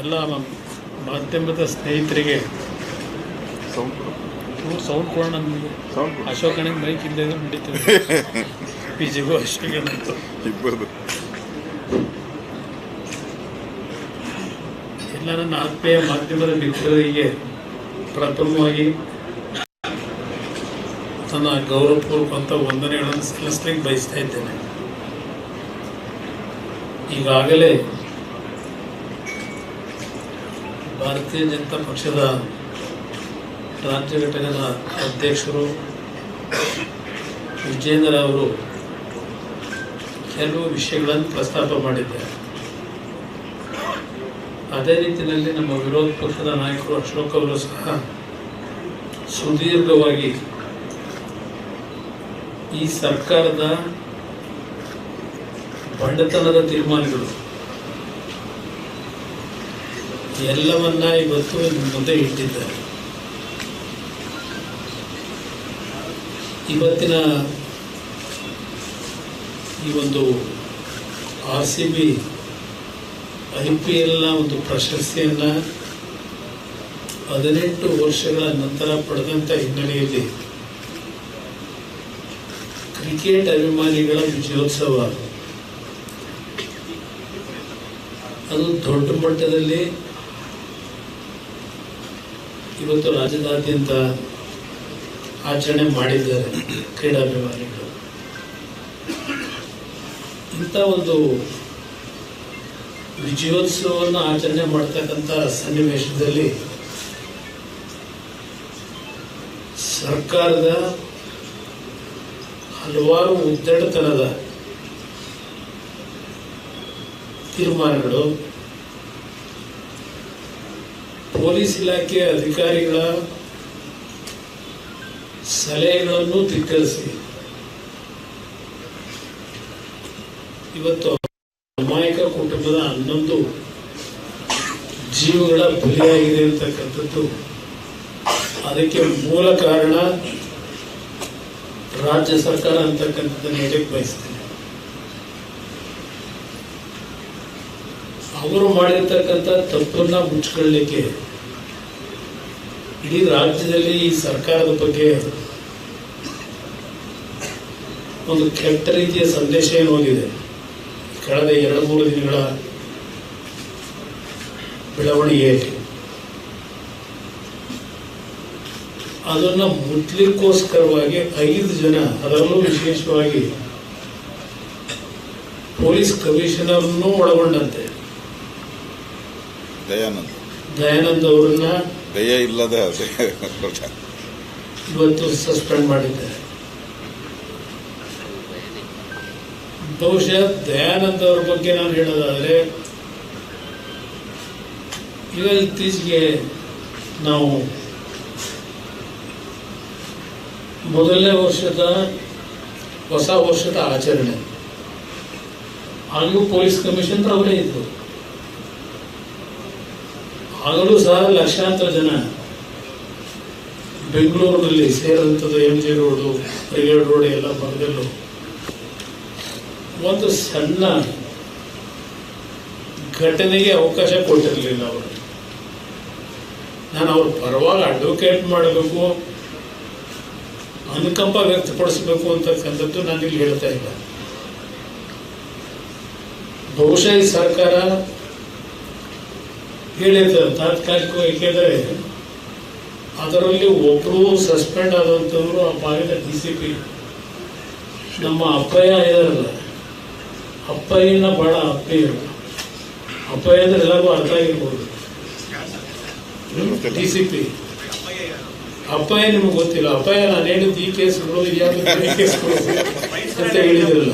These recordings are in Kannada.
ಎಲ್ಲ ಮಾಧ್ಯಮದ ಸ್ನೇಹಿತರಿಗೆ ಸೌಂಡ್ ಕೊಡೋಣ ನಮಗೆ. ಅಶೋಕ್ ಅಶೋಕನಿಗೆ ಮೈಕ್ ಇಲ್ಲದೆ ನಡೀತೀವಿ ಪಿ ಜಿಗೂ ಇಬ್ಬರು ಎಲ್ಲ ನನ್ನ ಆತ್ಮೀಯ ಮಾಧ್ಯಮದ ಮಿತ್ರರಿಗೆ ಪ್ರಥಮವಾಗಿ ನನ್ನ ಗೌರವಪೂರ್ವಕಂತ ವಂದನೆಗಳನ್ನು ಸಲ್ಲಿಸ್ಲಿಕ್ಕೆ ಬಯಸ್ತಾ ಇದ್ದೇನೆ. ಈಗಾಗಲೇ ಭಾರತೀಯ ಜನತಾ ಪಕ್ಷದ ರಾಜ್ಯ ಘಟಕದ ಅಧ್ಯಕ್ಷರು ವಿಜೇಂದ್ರ ಅವರು ಕೆಲವು ವಿಷಯಗಳನ್ನು ಪ್ರಸ್ತಾಪ ಮಾಡಿದ್ದಾರೆ. ಅದೇ ರೀತಿಯಲ್ಲಿ ನಮ್ಮ ವಿರೋಧ ಪಕ್ಷದ ನಾಯಕರು ಅಶೋಕ್ ಅವರು ಸಹ ಸುದೀರ್ಘವಾಗಿ ಈ ಸರ್ಕಾರದ ಬಂಡತನದ ತೀರ್ಮಾನಗಳು ಎಲ್ಲವನ್ನ ಇವತ್ತು ಮುಂದೆ ಇಟ್ಟಿದ್ದಾರೆ. ಇವತ್ತಿನ ಈ ಒಂದು R C B I P ಎಲ್ನ ಒಂದು ಪ್ರಶಸ್ತಿಯನ್ನು ಹದಿನೆಂಟು ವರ್ಷಗಳ ನಂತರ ಪಡೆದಂಥ ಹಿನ್ನೆಲೆಯಲ್ಲಿ ಕ್ರಿಕೆಟ್ ಅಭಿಮಾನಿಗಳ ವಿಜಯೋತ್ಸವ. ಅದು ದೊಡ್ಡ ಮಟ್ಟದಲ್ಲಿ ಇವತ್ತು ರಾಜ್ಯದಾದ್ಯಂತ ಆಚರಣೆ ಮಾಡಿದ್ದಾರೆ ಕ್ರೀಡಾಭಿಮಾನಿಗಳು ಇಂಥ ಒಂದು ವಿಜಯೋತ್ಸವವನ್ನು ಆಚರಣೆ ಮಾಡ್ತಕ್ಕಂಥ ಸನ್ನಿವೇಶದಲ್ಲಿ ಸರ್ಕಾರದ ಹಲವಾರು ಉದ್ದಡತನದ ತೀರ್ಮಾನಗಳು ಪೊಲೀಸ್ ಇಲಾಖೆ ಅಧಿಕಾರಿಗಳ ಸಲಹೆಗಳನ್ನು ಧಿಕ್ಕರಿಸಿ ಇವತ್ತು ಅಮಾಯಕ ಕುಟುಂಬದ ಹನ್ನೊಂದು ಜೀವಗಳ ಬಲಿಯಾಗಿದೆ ಅಂತಕ್ಕಂಥದ್ದು. ಅದಕ್ಕೆ ಮೂಲ ಕಾರಣ ರಾಜ್ಯ ಸರ್ಕಾರ ಅಂತಕ್ಕಂಥದ್ದನ್ನು ಹೇಳಕ್ಕೆ ಬಯಸ್ತೇನೆ. ಅವರು ಮಾಡಿರ್ತಕ್ಕಂಥ ತಪ್ಪನ್ನ ಮುಚ್ಕೊಳ್ಳಿಕ್ಕೆ ಇಡೀ ರಾಜ್ಯದಲ್ಲಿ ಈ ಸರ್ಕಾರದ ಬಗ್ಗೆ ಒಂದು ಕೆಟ್ಟ ರೀತಿಯ ಸಂದೇಶ ಏನು ಹೋಗಿದೆ? ಕಳೆದ ಎರಡು ಮೂರು ದಿನಗಳ ಬೆಳವಣಿಗೆ ಅದನ್ನ ಮುಟ್ಲಿಕ್ಕೋಸ್ಕರವಾಗಿ ಐದು ಜನ ಅದರಲ್ಲೂ ವಿಶೇಷವಾಗಿ ಪೊಲೀಸ್ ಕಮಿಷನರ್ನೂ ಒಳಗೊಂಡಂತೆ. ದಯಾನಂದ್. ದಯಾನಂದ್ ಅವರನ್ನ ದಯ ಇಲ್ಲದ ಇವತ್ತು ಸಸ್ಪೆಂಡ್ ಮಾಡಿದ್ದಾರೆ ಬಹುಶಃ ದಯಾನಂದ ಅವ್ರ ಬಗ್ಗೆ ನಾನು ಹೇಳೋದಾದ್ರೆ, ಈಗ ಇತ್ತೀಚೆಗೆ ನಾವು ಮೊದಲನೇ ವರ್ಷದ ಹೊಸ ವರ್ಷದ ಆಚರಣೆ. ಹಾಗೂ ಪೊಲೀಸ್ ಕಮಿಷನರ್ ಅವರೇ ಇದ್ರು ಆಗಲೂ ಸಹ ಲಕ್ಷಾಂತರ ಜನ ಬೆಂಗಳೂರಿನಲ್ಲಿ ಸೇರಿದಂಥದ್ದು M G road brigade road ಎಲ್ಲ ಭಾಗದಲ್ಲೂ ಒಂದು ಸಣ್ಣ ಘಟನೆಗೆ ಅವಕಾಶ ಕೊಟ್ಟಿರಲಿಲ್ಲ ಅವರು. ನಾನು ಅವ್ರ ಪರವಾಗಿ ಅಡ್ವೊಕೇಟ್ ಮಾಡಬೇಕು, ಅನುಕಂಪ ವ್ಯಕ್ತಪಡಿಸಬೇಕು ಅಂತಕ್ಕಂಥದ್ದು ನಾನು ಇಲ್ಲಿ ಹೇಳ್ತಾ ಇಲ್ಲ ಬಹುಶಃ ಸರ್ಕಾರ ಹೇಳಿರ್ತದೆ ತಾತ್ಕಾಲಿಕವಾಗಿ ಏಕೆಂದರೆ ಅದರಲ್ಲಿ ಒಬ್ಬರು ಸಸ್ಪೆಂಡ್ ಆದಂಥವ್ರು ಆ ಭಾಗದ ಡಿ ಸಿ ಪಿ ನಮ್ಮ ಅಪ್ಪಯ್ಯ ಇದಾರಲ್ಲ ಅಪ್ಪಯ್ಯನ ಬಹಳ ಅಪ್ಪಯ್ಯರು ಅಪ್ಪಯ್ಯ ಅಂದ್ರೆ ಎಲ್ಲರಿಗೂ ಅರ್ಥ ಆಗಿರ್ಬೋದು. ಡಿ ಸಿ ಪಿ ಅಪ್ಪಯ್ಯ ನಿಮಗೆ ಗೊತ್ತಿಲ್ಲ. ಅಪ್ಪಯ್ಯ ನಾನು ಹೇಳಿದ್ದು ಈ ಕೇಸ್ಗಳು ಯಾವ್ದು ಈ ಕೇಸ್ಗಳು ಅಂತ ಹೇಳಿದ್ರಲ್ಲ.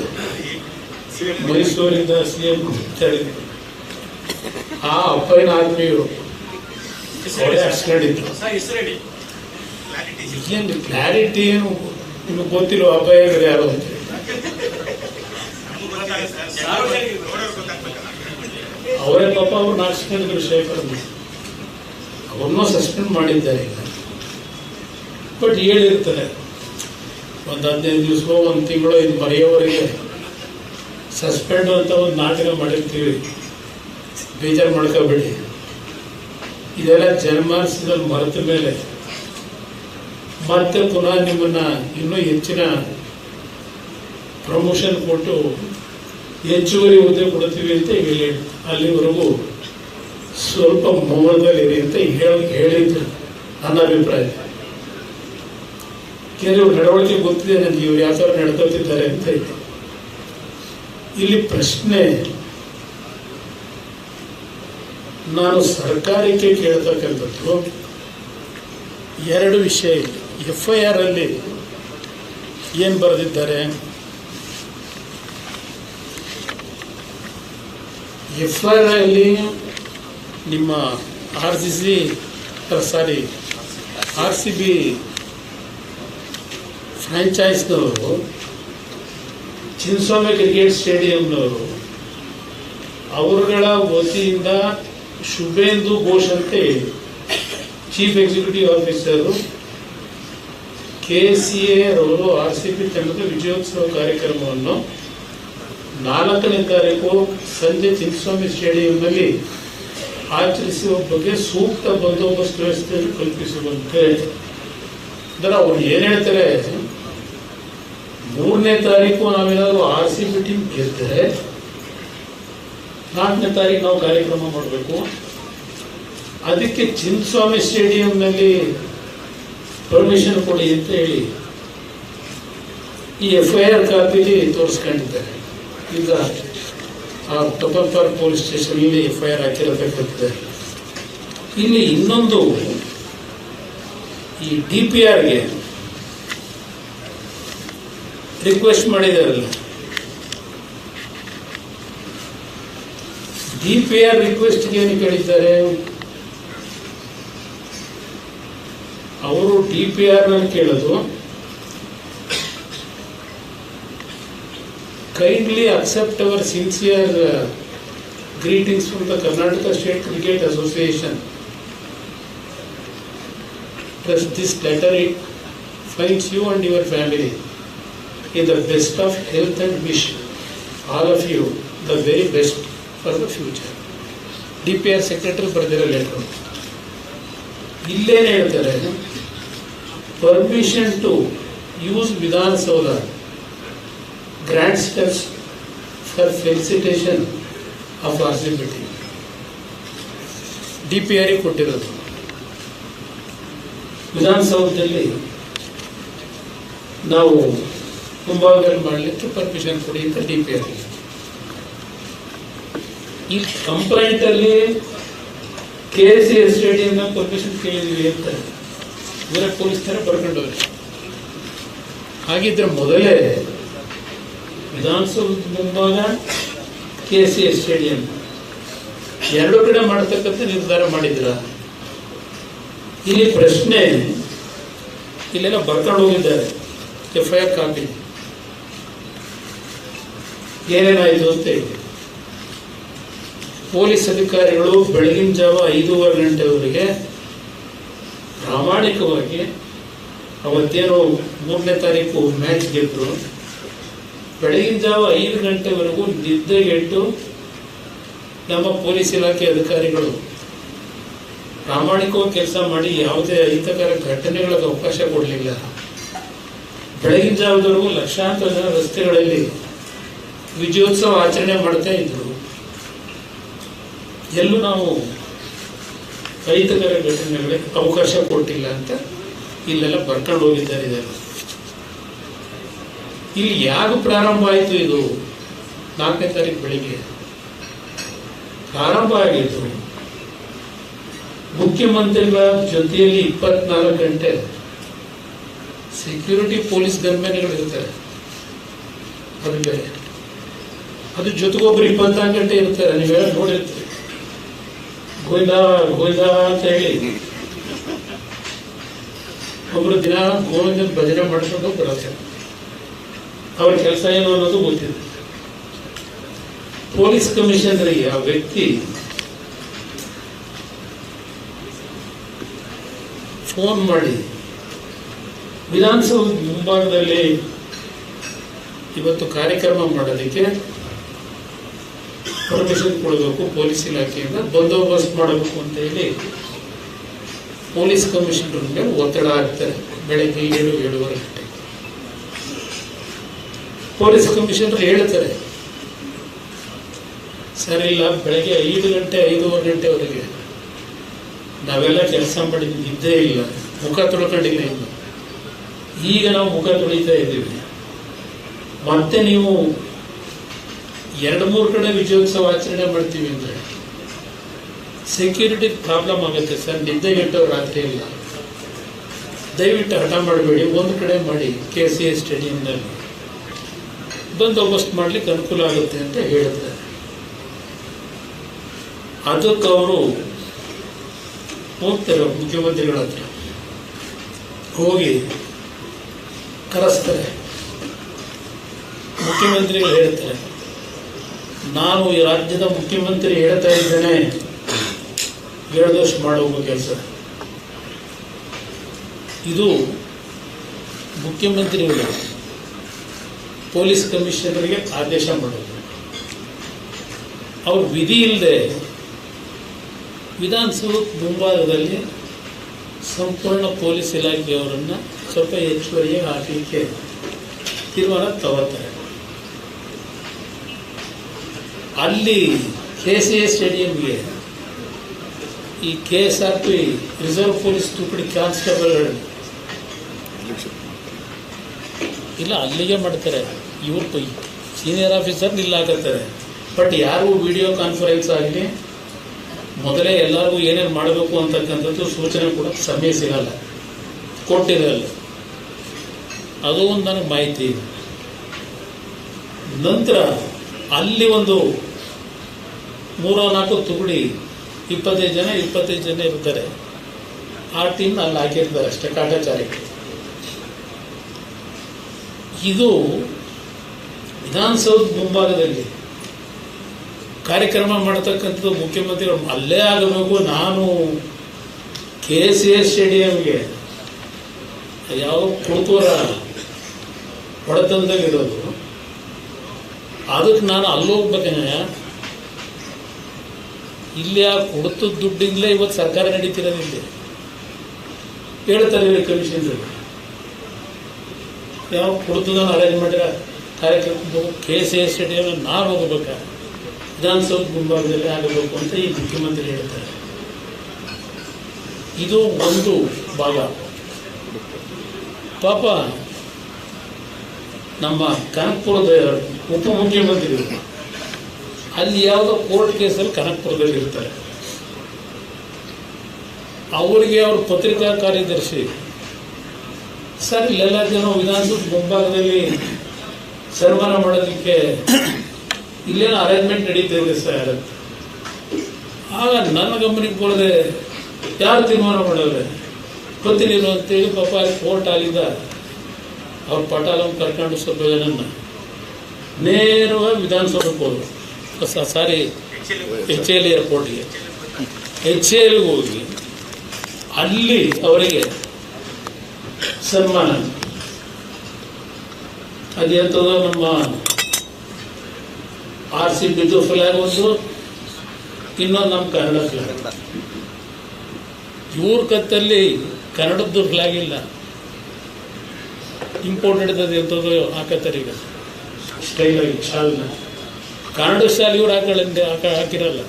ಮೈಸೂರಿಂದ ಸಿ ಎಂ ಅಂತ ಹೇಳಿದ್ರು ಆ ಅಪ್ಪಯ್ಯನ ಆತ್ಮೀಯರು ಅವರೇ ಹಸ್ಕೊಂಡಿದ್ರು ಏನು ಕ್ಲಾರಿಟಿ ಏನು ನಿಮಗೆ ಗೊತ್ತಿಲ್ಲ ಅಪಾಯಗಳು ಯಾರು ಅಂತ ಅವರೇ ಪಾಪ ಅವ್ರು ನಾಚಿಕೊಂಡಿದ್ರು ಶೇಖರ್ ಅವ್ರನ್ನೂ ಸಸ್ಪೆಂಡ್ ಮಾಡಿದ್ದಾರೆ ಈಗ. ಬಟ್ ಹೇಳಿರ್ತಾರೆ. ಒಂದು ಹದಿನೈದು ದಿವಸ ಒಂದು ತಿಂಗಳು ಇದು ಮರೆಯೋವರೆಗೆ ಸಸ್ಪೆಂಡ್ ಅಂತ ಒಂದು ನಾಟಕ ಮಾಡಿರ್ತೀವಿ. ಬೇಜಾರು ಮಾಡ್ಕೋಬೇಡಿ. ಇದೆಲ್ಲ ಜನಮಾನಸದಲ್ಲಿ ಮರೆತ ಮೇಲೆ. ಮತ್ತೆ ಪುನಃ ನಿಮ್ಮನ್ನು ಇನ್ನೂ ಹೆಚ್ಚಿನ ಪ್ರಮೋಷನ್ ಕೊಟ್ಟು ಹೆಚ್ಚುವರಿ ಹುದ್ದೆ ಕೊಡ್ತೀವಿ ಅಂತ ಹೇಳಿ, ಅಲ್ಲಿವರೆಗೂ ಸ್ವಲ್ಪ ಮೌನದಲ್ಲಿರಿ ಅಂತ ಹೇಳಿ ಹೇಳಿದ್ರು ನನ್ನ ಅಭಿಪ್ರಾಯ. ಕೆಲವು ನಡವಳಿಕೆ ಗೊತ್ತಿದೆ ನನಗೆ ಇವ್ರು ಯಾವ ಥರ ನಡ್ಕೋತಿದ್ದಾರೆ ಅಂತ ಇಲ್ಲಿ ಪ್ರಶ್ನೆ ನಾನು ಸರ್ಕಾರಕ್ಕೆ ಕೇಳ್ತಕ್ಕಂಥದ್ದು ಎರಡು ವಿಷಯ ಎಫ್ ಐ ಆರ್ ಅಲ್ಲಿ ಏನು ಬರೆದಿದ್ದಾರೆ? ಎಫ್ ಐ ಆರ್ ಅಲ್ಲಿ ನಿಮ್ಮ R C C sorry R C B ಫ್ರ್ಯಾಂಚೈಸ್ನವರು Chinnaswamy cricket ಸ್ಟೇಡಿಯಂನವರು, ಅವರುಗಳ ವತಿಯಿಂದ ಶುಭೇಂದು ಘೋಷ್ ಅಂತ chief executive officer K C A ಅವರು ಆರ್ ಸಿ ಪಿ ತಂಡದ ವಿಜಯೋತ್ಸವ ಕಾರ್ಯಕ್ರಮವನ್ನು ನಾಲ್ಕನೇ ತಾರೀಕು ಸಂಜೆ ಚಿನ್ನಸ್ವಾಮಿ ಸ್ಟೇಡಿಯಂನಲ್ಲಿ ಆಚರಿಸುವ ಬಗ್ಗೆ ಸೂಕ್ತ ಬಂದೋಬಸ್ತ್ ವ್ಯವಸ್ಥೆಯನ್ನು ಕಲ್ಪಿಸುವಂತೆ ಅಂದರೆ ಅವ್ರು ಏನು ಹೇಳ್ತಾರೆ? ಮೂರನೇ ತಾರೀಕು ನಾವೇನಾದರೂ ಆರ್ ಸಿ ಪಿ ಟೀಮ್ ಗೆದ್ದರೆ ನಾಲ್ಕನೇ ತಾರೀಕು ನಾವು ಕಾರ್ಯಕ್ರಮ ಮಾಡಬೇಕು. ಅದಕ್ಕೆ ಚಿನ್ನಸ್ವಾಮಿ ಸ್ಟೇಡಿಯಂನಲ್ಲಿ ಪರ್ಮಿಷನ್ ಕೊಡಿ ಅಂತ ಹೇಳಿ ಈ ಎಫ್ ಐ ಆರ್ ಕಾಪಿಲಿ ತೋರಿಸ್ಕೊಂಡಿದ್ದಾರೆ. ಈಗ ಆ ಟೊಪಲ್ಪಾರ್ ಪೊಲೀಸ್ ಸ್ಟೇಷನಲ್ಲಿ ಎಫ್ ಐ ಆರ್ ಹಾಕಿರಬೇಕಾಗ್ತದೆ ಇಲ್ಲಿ ಇನ್ನೊಂದು ಈ ಡಿ ಪಿ ಆರ್ಗೆ ರಿಕ್ವೆಸ್ಟ್ ಮಾಡಿದಾರಲ್ಲ. ಡಿ ಪಿ ಆರ್ ರಿಕ್ವೆಸ್ಟ್ಗೆ ಏನು ಕೇಳಿದ್ದಾರೆ? ಅವರು ಡಿ ಪಿ ಆರ್ನಲ್ಲಿ ಕೇಳೋದು kindly accept our sincere greetings from the Karnataka state cricket association plus this letter it finds you and your family in the best of health and wish all of you the very best. For the future D P R secretary ಬರೆದಿರೋ ಲೆಟರ್ ಇಲ್ಲೇನು ಹೇಳ್ತಾರೆ permission to use Vidhana Soudha grand steps for felicitation of R C B T D P ಆರಿಗೆ ಕೊಟ್ಟಿರೋದು. ವಿಧಾನಸೌಧದಲ್ಲಿ ನಾವು ಮುಂಭಾಗದಲ್ಲಿ ಮಾಡಲಿಕ್ಕೆ ಪರ್ಮಿಷನ್ ಕೊಡಿ ಅಂತ ಡಿ ಪಿ ಆರ್ ಈ ಕಂಪ್ಲೇಂಟ್ ಅಲ್ಲಿ ಕೆ ಸಿ ಎಸ್ ಸ್ಟೇಡಿಯಂನ ಪರ್ಮಿಷನ್ ಕೇಳಿದ್ವಿ ಅಂತ ಇವರ ಪೊಲೀಸ್ ತರ ಬರ್ಕೊಂಡವ್ರೆ ಹಾಗಿದ್ರೆ ಮೊದಲೇ ವಿಧಾನಸೌಧ ಮುಂಭಾಗ ಕೆ ಸಿ ಎಸ್ ಸ್ಟೇಡಿಯಂ ಎರಡು ಕಡೆ ಮಾಡತಕ್ಕಂಥ ನಿರ್ಧಾರ ಮಾಡಿದ್ರ. ಇಲ್ಲಿ ಪ್ರಶ್ನೆ, ಇಲ್ಲೆಲ್ಲ ಬರ್ಕೊಂಡು ಹೋಗಿದ್ದಾರೆ. ಎಫ್ ಐ ಆರ್ ಕಾಪಿ ಏನೇನಾಯಿತು ಅಂತ ಹೇಳಿ. ಪೊಲೀಸ್ ಅಧಿಕಾರಿಗಳು ಬೆಳಗಿನ ಜಾವ ಐದೂವರೆ ಗಂಟೆವರೆಗೆ ಪ್ರಾಮಾಣಿಕವಾಗಿ ಅವತ್ತೇನೋ ಮೂರನೇ ತಾರೀಕು ಮ್ಯಾಚ್ ಗೆದ್ದರು ಬೆಳಗಿನ ಜಾವ ಐದು ಗಂಟೆವರೆಗೂ ನಿದ್ದೆಗೆಟ್ಟು ನಮ್ಮ ಪೊಲೀಸ್ ಇಲಾಖೆ ಅಧಿಕಾರಿಗಳು ಪ್ರಾಮಾಣಿಕವಾಗಿ ಕೆಲಸ ಮಾಡಿ ಯಾವುದೇ ಅಹಿತಕರ ಘಟನೆಗಳಿಗೆ ಅವಕಾಶ ಕೊಡಲಿಲ್ಲ. ಬೆಳಗಿನ ಜಾವದವರೆಗೂ ಲಕ್ಷಾಂತರ ರಸ್ತೆಗಳಲ್ಲಿ ವಿಜಯೋತ್ಸವ ಆಚರಣೆ ಮಾಡ್ತಾ ಇದ್ರು. ಎಲ್ಲೂ ನಾವು ಅಹಿತಕರ ಘಟನೆಗಳಿಗೆ ಅವಕಾಶ ಕೊಟ್ಟಿಲ್ಲ ಅಂತ ಇಲ್ಲೆಲ್ಲ ಬರ್ಕೊಂಡು ಹೋಗಿದ್ದಾರೆ ಇದೆಲ್ಲ. ಇಲ್ಲಿ ಯಾರು ಪ್ರಾರಂಭ ಆಯಿತು ಇದು? ನಾಲ್ಕನೇ ತಾರೀಕು ಬೆಳಿಗ್ಗೆ. ಪ್ರಾರಂಭ ಆಗಿತ್ತು. ಮುಖ್ಯಮಂತ್ರಿಗಳ ಜೊತೆಯಲ್ಲಿ ಇಪ್ಪತ್ನಾಲ್ಕು ಗಂಟೆ ಸೆಕ್ಯೂರಿಟಿ ಪೊಲೀಸ್ ಗನ್ಮ್ಯಾನ್ಗಳು ಇರ್ತಾರೆ ಅದು ಬೇರೆ. ಅದು ಜೊತೆಗೊಬ್ರು ಇಪ್ಪತ್ನಾಲ್ಕು ಗಂಟೆ ಇರ್ತಾರೆ. ಹೇಳಿ ನೋಡಿರ್ತೀರಿ. ಗೋವಿಂದ ಅಂತ ಹೇಳಿ. ಒಬ್ರು ದಿನ ಗೋವಿಂದ ಭಜನೆ ಮಾಡಿಕೊಂಡು ಬರುತ್ತೆ ಅವ್ರ ಕೆಲಸ ಏನು ಅನ್ನೋದು ಗೊತ್ತಿದೆ ಪೊಲೀಸ್ ಕಮಿಷನರಿಗೆ ಆ ವ್ಯಕ್ತಿ ಫೋನ್ ಮಾಡಿ, ವಿಧಾನಸೌಧ ಮುಂಭಾಗದಲ್ಲಿ ಇವತ್ತು ಕಾರ್ಯಕ್ರಮ ಮಾಡೋದಕ್ಕೆ ಪರ್ಮಿಷನ್ ಕೊಡಬೇಕು ಪೊಲೀಸ್ ಇಲಾಖೆಯಿಂದ ಬಂದೋಬಸ್ತ್ ಮಾಡಬೇಕು ಅಂತ ಹೇಳಿ ಪೊಲೀಸ್ ಕಮಿಷನರ್ ಮೇಲೆ ಒತ್ತಡ ಆಗ್ತಾರೆ ಬೆಳಗ್ಗೆ ಏಳು, ಏಳುವರೆ ಗಂಟೆ ಪೊಲೀಸ್ ಕಮಿಷನರ್ ಹೇಳ್ತಾರೆ, ಸರಿ, ಇಲ್ಲ, ಬೆಳಗ್ಗೆ ಐದು ಗಂಟೆ, ಐದೂವರೆ ಗಂಟೆವರೆಗೆ ನಾವೆಲ್ಲ ಕೆಲಸ ಮಾಡಿದ್ದು ಇದ್ದೇ ಇಲ್ಲ, ಮುಖ ತೊಳ್ಕೊಂಡಿಲ್ಲ ಇನ್ನು. ಈಗ ನಾವು ಮುಖ ತೊಳಿತಾ ಇದ್ದೀವಿ. ಮತ್ತೆ ನೀವು ಎರಡು ಮೂರು ಕಡೆ ವಿಜಯೋತ್ಸವ ಆಚರಣೆ ಮಾಡ್ತೀವಿ ಅಂದರೆ ಸೆಕ್ಯೂರಿಟಿ ಪ್ರಾಬ್ಲಮ್ ಆಗುತ್ತೆ ಸರ್. ನಿದ್ದೆ ನಿದ್ದೆಗೆಟ್ಟವ್ರು ರಾತ್ರಿ ಇಲ್ಲ. ದಯವಿಟ್ಟು ಹಠ ಮಾಡಬೇಡಿ. ಒಂದು ಕಡೆ ಮಾಡಿ ಕೆ ಸಿ ಎ ಸ್ಟೇಡಿಯಂನಲ್ಲಿ ಬಂದೋಬಸ್ತ್ ಮಾಡ್ಲಿಕ್ಕೆ ಅನುಕೂಲ ಆಗುತ್ತೆ ಅಂತ ಹೇಳುತ್ತಾರೆ ಅದಕ್ಕೆ ಅವರು ಹೋಗ್ತಾರೆ ಮುಖ್ಯಮಂತ್ರಿಗಳ ಹತ್ರ. ಹೋಗಿ ಕರೆಸ್ತಾರೆ. ಮುಖ್ಯಮಂತ್ರಿಗಳು ಹೇಳ್ತಾರೆ ನಾನು ಈ ರಾಜ್ಯದ ಮುಖ್ಯಮಂತ್ರಿ ಹೇಳ್ತಾ ಇದ್ದೇನೆ. ಹೇಳ್ದಷ್ಟು ಮಾಡುವ ಕೆಲಸ. ಇದು ಮುಖ್ಯಮಂತ್ರಿಗಳು, ಪೊಲೀಸ್ ಕಮಿಷನರ್ಗೆ ಆದೇಶ ಮಾಡೋದು. ಅವ್ರು ವಿಧಿ ಇಲ್ಲದೆ ವಿಧಾನಸೌಧ ಮುಂಭಾಗದಲ್ಲಿ ಸಂಪೂರ್ಣ ಪೊಲೀಸ್ ಇಲಾಖೆಯವರನ್ನು ಸ್ವಲ್ಪ ಹೆಚ್ಚುವರಿಯಾಗಿ ಹಾಕಲಿಕ್ಕೆ ತೀರ್ಮಾನ ತಗೋತಾರೆ. ಅಲ್ಲಿ ಕೆ ಸಿ ಎ ಸ್ಟೇಡಿಯಂಗೆ ಈ K S R P reserve police ತುಕಡಿ constable ಇಲ್ಲ, ಅಲ್ಲಿಗೆ ಮಾಡ್ತಾರೆ. ಇವ್ರು ಸೀನಿಯರ್ ಆಫೀಸರ್ ನಿಲ್ಲಾಕತ್ತಾರೆ. ಬಟ್ ಯಾರು ವಿಡಿಯೋ ಕಾನ್ಫರೆನ್ಸ್ ಆಗಲಿ ಮೊದಲೇ ಎಲ್ಲರಿಗೂ ಏನೇನು ಮಾಡಬೇಕು ಅಂತಕ್ಕಂಥದ್ದು ಸೂಚನೆ ಕೂಡ ಸಮಯ ಸಿಗಲ್ಲ. ಕೊಟ್ಟಿರಲ್ಲ ಅದು ಒಂದು ನನಗೆ ಮಾಹಿತಿ. ಇದೆ ನಂತರ ಅಲ್ಲಿ ಒಂದು ಮೂರ ನಾಲ್ಕು ತುಗುಡಿ ಇಪ್ಪತ್ತೈದು ಜನ ಇಪ್ಪತ್ತೈದು ಜನ ಇರ್ತಾರೆ. ಆ ಟೀಮ್ ಅಲ್ಲಿ ಹಾಕಿರ್ತಾರೆ ಅಷ್ಟೇ ಕಾಟಾಚಾರಕ್ಕೆ ಇದು ವಿಧಾನಸೌಧ ಮುಂಭಾಗದಲ್ಲಿ ಕಾರ್ಯಕ್ರಮ ಮಾಡತಕ್ಕಂಥದ್ದು ಮುಖ್ಯಮಂತ್ರಿಗಳು, ಅಲ್ಲೇ ಆಗಬೇಕು. ನಾನು ಕೆ ಸಿ ಎಸ್ ಸ್ಟೇಡಿಯಂಗೆ ಯಾವ ಕುರುತೂರ ಹೊಡೆತಂದಲ್ಲಿರೋದು ಅದಕ್ಕೆ ನಾನು ಅಲ್ಲಿ ಹೋಗ್ಬೇಕೇನ ಇಲ್ಲಿ ಆ ಕುಡಿತದ ದುಡ್ಡಿಂದಲೇ ಇವತ್ತು ಸರ್ಕಾರ ನಡೀತಿರೋದಿಲ್ಲ ಹೇಳ್ತಾರೆ ಕಮಿಷನ್ ಯಾವ ಕೊಡ್ತದ ಅರೇಂಜ್ ಮಾಡಿರ ಕಾರ್ಯಕ್ರಮ ಕೆ ಸಿ ಎಸ್ ಸ್ಟೇಡಿಯಂ ನಾವು ಹೋಗ್ಬೇಕಾ. ವಿಧಾನಸೌಧ ಮುಂಭಾಗದಲ್ಲಿ ಆಗಬೇಕು ಅಂತ ಈ ಮುಖ್ಯಮಂತ್ರಿ ಹೇಳ್ತಾರೆ. ಇದು ಒಂದು ಭಾಗ. ಪಾಪ ನಮ್ಮ ಕನಕ್ಪುರದ ಉಪಮುಖ್ಯಮಂತ್ರಿಗಳು ಅಲ್ಲಿ ಯಾವುದೋ ಕೋರ್ಟ್ ಕೇಸಲ್ಲಿ ಕನಕ್ಪುರದಲ್ಲಿ ಇರ್ತಾರೆ. ಅವರಿಗೆ ಅವ್ರ ಪತ್ರಿಕಾ ಕಾರ್ಯದರ್ಶಿ. ಸರ್, ಇಲ್ಲೆಲ್ಲ ಜನ ವಿಧಾನಸೌಧ ಮುಂಭಾಗದಲ್ಲಿ ಸನ್ಮಾನ ಮಾಡೋದಕ್ಕೆ ಇಲ್ಲೇನೋ ಅರೇಂಜ್ಮೆಂಟ್ ನಡೀತಿದೆ ಸರ್. ಆಗ ನನ್ನ ಗಮನಕ್ಕೆ ಬರದೆ ಯಾರು ತೀರ್ಮಾನ ಮಾಡೋರೆ ಗೊತ್ತಿಲ್ಲ ಅಂತೇಳಿ ಪಾಪ ಅಲ್ಲಿ ಕೋರ್ಟ್ ಆಗಿದ್ದ ಅವ್ರ ಪಟಾಲನ್ನು ಕರ್ಕೊಂಡು ಸ್ವಲ್ಪ ನೇರವಾಗಿ ವಿಧಾನಸೌಧಕ್ಕೆ ಹೋದ್ರು. ಸಾರಿ ಎಚ್ ಎಲ್ ಏರ್ಪೋರ್ಟ್ಗೆ ಎಚ್ ಎಲ್ಗೆ ಹೋಗಿ ಅಲ್ಲಿ ಅವರಿಗೆ ಸನ್ಮಾನ. ಅದೆಂಥದೋ ನಮ್ಮ ಆರ್ ಸಿ ಬಿದ್ದು ಫ್ಲಾಗ್ ಒಂದು ಇನ್ನೊಂದು ನಮ್ಮ ಕನ್ನಡ ಫ್ಲಾಗ್ ಇವ್ರ ಕತ್ತಲ್ಲಿ ಕನ್ನಡದ್ದು ಫ್ಲಾಗ್ ಇಲ್ಲ. ಇಂಪೋರ್ಟೆಡ್ ಅದು ಎಂಥದ್ದು ಹಾಕತ್ತಾರೆ ಈಗ. ಸ್ಟೈಲಾಗಿ ಶಾಲ್ನ ಕನ್ನಡ ಶಾಲೆ ಇವ್ರು ಹಾಕೊಳ್ಳಂದೆ ಹಾಕ ಹಾಕಿರಲ್ಲ.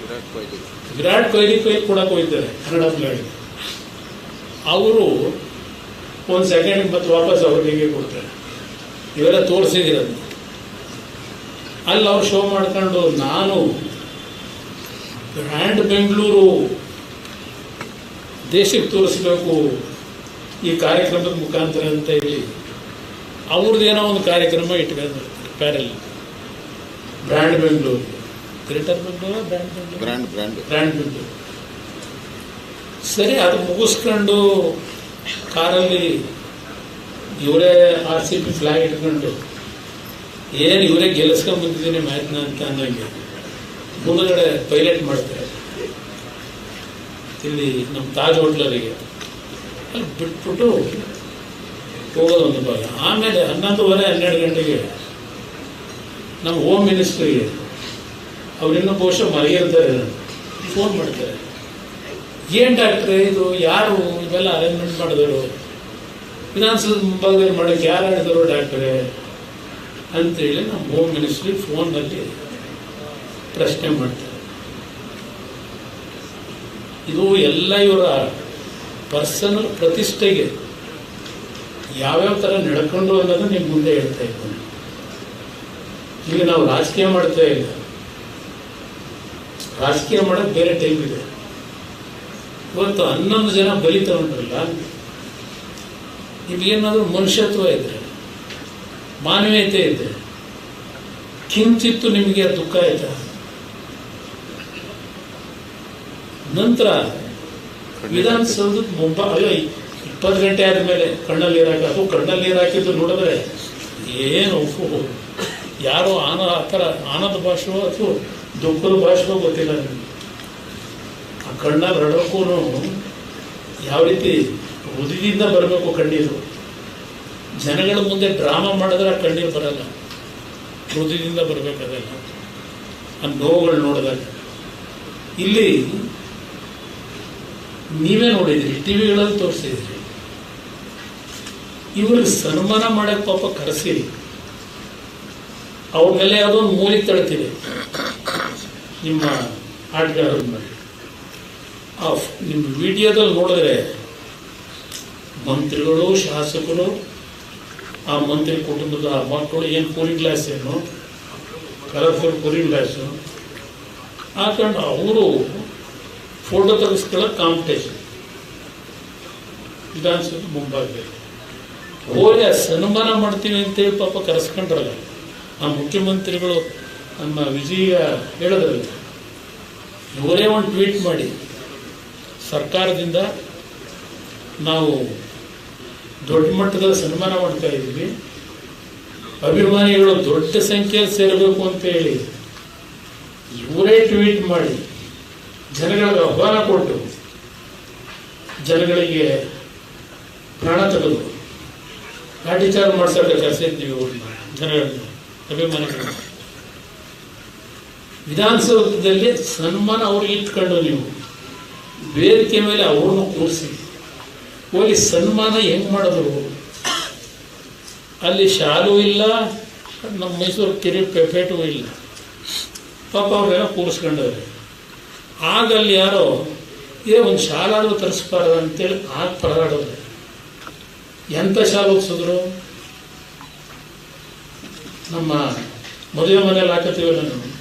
ವಿರಾಟ್ ಕೊಹ್ಲಿ. ವಿರಾಟ್ ಕೊಹ್ಲಿ ಕೂಡ ಕೊಡಕ್ಕೆ ಹೋಗಿದ್ದಾರೆ ಕನ್ನಡ ಫ್ಲಾಗ್ ಅವರು ಒಂದು ಸೆಕೆಂಡ್ ಮತ್ತೆ ವಾಪಸ್ ಅವ್ರಿಗೆ ಕೊಡ್ತಾರೆ. ಇವೆಲ್ಲ ತೋರಿಸಿದಿರೋದು ಅಲ್ಲಿ ಅವ್ರು ಶೋ ಮಾಡ್ಕೊಂಡು ನಾನು ಗ್ರ್ಯಾಂಡ್ ಬೆಂಗಳೂರು ದೇಶಕ್ಕೆ ತೋರಿಸ್ಬೇಕು ಈ ಕಾರ್ಯಕ್ರಮದ ಮುಖಾಂತರ ಅಂತ ಹೇಳಿ ಅವ್ರದ್ದು ಏನೋ ಒಂದು ಕಾರ್ಯಕ್ರಮ ಇಟ್ಕೊಂಡು parallel. Brand Bengaluru. Greater Bengaluru brand Bengaluru? Brand brand. Brand Bengaluru. ಸರಿ ಅದು ಮುಗಿಸ್ಕೊಂಡು ಕಾರಲ್ಲಿ ಇವರೇ ಆರ್ ಸಿ ಪಿ ಫ್ಲಾಗ್ ಇಟ್ಕೊಂಡು ಏನು ಇವರೇ ಗೆಲ್ಲಿಸ್ಕೊಂಡು ಬಂದಿದ್ದೀನಿ ಮ್ಯಾಚ್ನ ಅಂತ ಅನ್ನಂಗೆ ಮುಂದಗಡೆ ಪೈಲಟ್ ಮಾಡ್ತಾರೆ. ಇಲ್ಲಿ ನಮ್ಮ ತಾಜ್ ಹೋಟ್ಲರಿಗೆ ಅಲ್ಲಿ ಬಿಟ್ಬಿಟ್ಟು ಹೋಗೋದು ಒಂದು ಭಾಗ. ಆಮೇಲೆ ಹನ್ನೊಂದುವರೆ, ಹನ್ನೆರಡು ಗಂಟೆಗೆ ನಮ್ಮ ಹೋಮ್ ಮಿನಿಸ್ಟ್ರಿಗೆ ಅವರಿನ್ನೂ ಬಹುಶಃ ಮರೆಯಿರ್ತಾರೆ ಫೋನ್ ಮಾಡ್ತಾರೆ. ಏನ್ ಡಾಕ್ಟ್ರೆ ಇದು? ಯಾರು? ಇವೆಲ್ಲ ಅರೇಂಜ್ಮೆಂಟ್ ಮಾಡಿದವರು? ವಿಧಾನಸೌಧ ಮುಂಭಾಗದಲ್ಲಿ ಮಾಡೋಕ್ಕೆ ಯಾರು ಹೇಳಿದರು ಡಾಕ್ಟ್ರೆ ಅಂತೇಳಿ ನಮ್ಮ ಹೋಮ್ ಮಿನಿಸ್ಟ್ರಿ ಫೋನ್ನಲ್ಲಿ ಪ್ರಶ್ನೆ ಮಾಡ್ತಾರೆ. ಇದು ಎಲ್ಲ ಇವರ ಪರ್ಸನಲ್ ಪ್ರತಿಷ್ಠೆಗೆ ಯಾವ್ಯಾವ ಥರ ನಡ್ಕೊಂಡು ಅನ್ನೋದು ನಿಮ್ಮ ಮುಂದೆ ಹೇಳ್ತಾ ಇದ್ದೀನಿ. ಈಗ ನಾವು ರಾಜಕೀಯ ಮಾಡ್ತಾ ಇಲ್ಲ. ರಾಜಕೀಯ ಮಾಡೋದು ಬೇರೆ ಟೈಮ್ ಇದೆ. ಇವತ್ತು ಹನ್ನೊಂದು ಜನ ಬಲಿ ತಗೊಂಡ್ರಲ್ಲ ನಿಮಗೇನಾದ್ರೂ ಮನುಷ್ಯತ್ವ ಇದ್ರೆ, ಮಾನವೀಯತೆ ಇದೆ ಕಿಂಚಿತ್ತು ನಿಮಗೆ ದುಃಖ ಆಯ್ತಾ? ನಂತರ ವಿಧಾನಸೌಧದ ಅಯ್ಯೋ ಇಪ್ಪತ್ತು ಗಂಟೆ ಆದಮೇಲೆ ಕಣ್ಣಲ್ಲಿ ನೀರು ಹಾಕಿ ಅದು ಕಣ್ಣಲ್ಲಿ ನೀರು ಹಾಕಿದ್ದು ನೋಡಿದ್ರೆ ಏನು ಉಪ್ಪು ಯಾರೋ ಆನ ಆ ಥರ ಆನಂದ ಭಾಷೆಯೋ ಅಥವಾ ದುಃಖದ ಭಾಷೆಯೋ ಗೊತ್ತಿಲ್ಲ ನಿಮಗೆ. ಆ ಕಣ್ಣಲ್ಲಿ ರಡೋಕ್ಕೂ ಯಾವ ರೀತಿ ಹೃದಯದಿಂದ ಬರಬೇಕು ಕಣ್ಣೀರು. ಜನಗಳ ಮುಂದೆ ಡ್ರಾಮಾ ಮಾಡಿದ್ರೆ ಆ ಕಣ್ಣೀರು ಬರಲ್ಲ. ಹೃದಯದಿಂದ ಬರಬೇಕಾದಲ್ಲ ಆ ನೋವುಗಳು ನೋಡಿದಾಗ. ಇಲ್ಲಿ ನೀವೇ ನೋಡಿದ್ರಿ, ಟಿವಿಗಳಲ್ಲಿ ತೋರಿಸಿದ್ರಿ. ಇವ್ರಿಗೆ ಸನ್ಮಾನ ಮಾಡಕ್ಕೆ ಪಾಪ ಕರೆಸಿರಿ. ಅವ್ರ ಮೇಲೆ ಯಾವುದೋ ಒಂದು ಮೂಲಿಗೆ ತಳ್ತಿದೆ. ನಿಮ್ಮ ಆಟಗಾರರ ಮೇಲೆ. ಆ ನಿಮ್ಮ ವಿಡಿಯೋದಲ್ಲಿ ನೋಡಿದ್ರೆ ಮಂತ್ರಿಗಳು, ಶಾಸಕರು, ಆ ಮಂತ್ರಿ ಕುಟುಂಬದ ಮಕ್ಕಳು ಏನು ಕೂಲಿಂಗ್ ಗ್ಲಾಸ್ ಏನು? Colourful cooling glass. ಹಾಕೊಂಡು ಅವರು ಫೋಟೋ ತೆಗೆಸ್ಕೊಳ್ಳೋ ಕಾಂಪಿಟೇಷನ್ ವಿಧಾನಸೌಧ ಮುಂಭಾಗದಲ್ಲಿ ಆ ಸನ್ಮಾನ ಮಾಡ್ತೀವಿ ಅಂತೇಳಿ ಪಾಪ ಕರೆಸ್ಕೊಂಡ್ರಲ್ಲ. ಆ ಮುಖ್ಯಮಂತ್ರಿಗಳು ನಮ್ಮ ವಿಜಯ ಹೇಳಿದ್ರಲ್ಲ. ಇವರೇ ಒಂದು ಟ್ವೀಟ್ ಮಾಡಿ. ಸರ್ಕಾರದಿಂದ ನಾವು ದೊಡ್ಡ ಮಟ್ಟದ ಸನ್ಮಾನ ಮಾಡ್ತಾ ಇದ್ದೀವಿ. ಅಭಿಮಾನಿಗಳು ದೊಡ್ಡ ಸಂಖ್ಯೆಯಲ್ಲಿ ಸೇರಬೇಕು ಅಂತ ಹೇಳಿ ಇವರೇ ಟ್ವೀಟ್ ಮಾಡಿ. ಜನಗಳಿಗೆ ಆಹ್ವಾನ ಕೊಟ್ಟು ಜನಗಳಿಗೆ ಪ್ರಾಣ ತೆಗೆದು ಲಾಠಿಚಾರ ಮಾಡಿಸೋಕ ಕರೆಸಿದ್ದೀವಿ ಇದ್ದೀವಿ ಜನಗಳನ್ನ ಅಭಿಮಾನಿಗಳನ್ನ ವಿಧಾನಸೌಧದಲ್ಲಿ ಸನ್ಮಾನ ಅವ್ರಿಗೆ ಇಟ್ಕೊಂಡು ನೀವು ವೇದಿಕೆ ಮೇಲೆ ಅವ್ರನ್ನ ಕೂರಿಸಿ, ಹೋಗಿ ಸನ್ಮಾನ ಹೆಂಗೆ ಮಾಡಿದ್ರು? ಅಲ್ಲಿ ಶಾಲು ಇಲ್ಲ, ನಮ್ಮ ಮೈಸೂರು ಕಿರಿ ಪೇಟು ಇಲ್ಲ. ಪಾಪ ಅವ್ರೆಲ್ಲ ಕೂರಿಸ್ಕೊಂಡವ್ರೆ. ಆಗ ಅಲ್ಲಿ ಯಾರೋ, ಏ, ಒಂದು ಶಾಲಾದರೂ ತರಿಸ್ಬಾರ್ದು ಅಂತೇಳಿ ಆಗ ಪರದಾಡೋದು ಎಂಥ ಶಾಲೆ ಓದಿಸಿದ್ರು? ನಮ್ಮ ಮದುವೆ ಮನೇಲಿ ಹಾಕತ್ತೀವಲ್ಲ ನಾವು.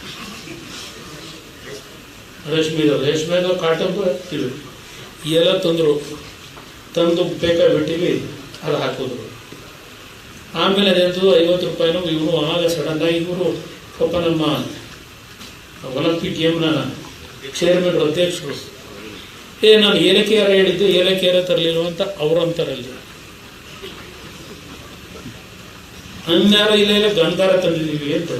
ರೇಷ್ಮೆದು ರೇಷ್ಮೆದು ಕಾಟನ್ ಹಾಕ್ತೀವಿ. ಎಲ್ಲ ತಂದರು. ತಂದು ಬೇಕಾಬಿಟ್ಟಿವಿ ಅದು ಹಾಕಿದ್ರು. ಆಮೇಲೆ ಅದೆಂತದ್ದು ಐವತ್ತು ರೂಪಾಯಿನೂ ಇವನು ಆಗ ಸಡನ್ನಾಗಿ ಇವರು ಪಾಪ ನಮ್ಮ ಒಲಿಂಪಿಕ್ ಗೇಮ್ನ ಚೇರ್ಮನ್ ಅಧ್ಯಕ್ಷರು. ಏ ನಾನು ಏಲಕ್ಕಿಯಾರ ಹೇಳಿದ್ದು ಏಲಕ್ಕಿಯಾರ ತರಲಿಲ್ಲ ಅಂತ ಅವ್ರು ಅಂತಾರಲ್ಲಿ ಅನ್ಯಾರ ಇಲ್ಲ ಇಲ್ಲ ಗಂಧಾರ ತಂದಿದ್ದೀವಿ ಅಂತ.